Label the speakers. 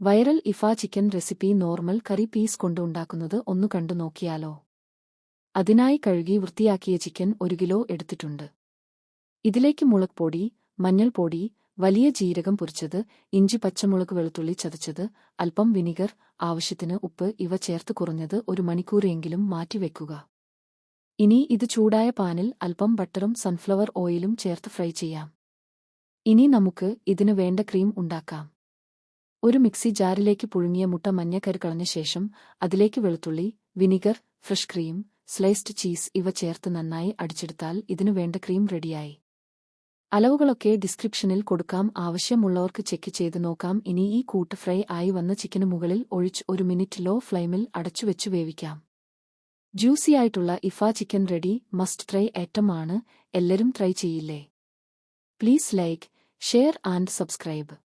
Speaker 1: Viral ഇഫ chicken recipe normal കറി piece കൊണ്ട് ഉണ്ടാക്കുന്നത് ഒന്നു കണ്ടു നോക്കിയാലോ? അതിനായി കഴുകി വൃത്തിയാക്കിയ ചിക്കൻ ഒരു കിലോ എടുത്തിട്ടുണ്ട്. ഇതിലേക്ക് മുളക് പൊടി മഞ്ഞൾപ്പൊടി വലിയ ജീരകം പൊരിച്ചത് ഇഞ്ചി പച്ചമുളക് വെളുത്തുള്ളി ചതച്ചത് അല്പം വിനിഗർ ആവശ്യത്തിന് ഉപ്പ് ഇവ ചേർത്ത് കുറഞ്ഞത് ഒരു മണിക്കൂറെങ്കിലും മാറ്റിവെക്കുക ഇനി ഇത് ചൂടായ പാനിൽ അല്പം ബട്ടറും സൺഫ്ലവർ ഓയിലും ചേർത്ത് ഫ്രൈ ചെയ്യാം. ഇനി നമുക്ക് ഇതിനു വേണ്ട ക്രീം ഉണ്ടാക്കാം. ഒരു മിക്സി ജാറിലേക്ക് പുഴുങ്ങിയ മുട്ട മഞ്ഞക്കരി കളഞ്ഞ ശേഷം അതിലേക്ക് വെളുത്തുള്ളി vinegar fresh cream sliced cheese ഇവ ചേർത്ത് നന്നായി അടിച്ചെടുത്താൽ ഇതിനു വേണ്ട ക്രീം റെഡിയായി. അളവുകളൊക്കെ ഡിസ്ക്രിപ്ഷനിൽ കൊടുക്കാം. ആവശ്യമുള്ളവർക്ക് ചെക്ക് ചെയ്ത് നോക്കാം. ഇനി ഈ കൂട്ട് ഫ്രൈ ആയി വന്ന ചിക്കന് മുകളിൽ ഒഴിച്ച് ഒരു മിനിറ്റ് ലോ ഫ്ലെയിമിൽ അടച്ചുവെച്ച് വേവിക്കാം. ജ്യൂസിയായിട്ടുള്ള ഇഫ ചിക്കൻ റെഡി മസ്റ്റ് ട്രൈ ഏറ്റമാണ്. ആണ് എല്ലാരും ട്രൈ ചെയ്യില്ലേ? Please like share and subscribe.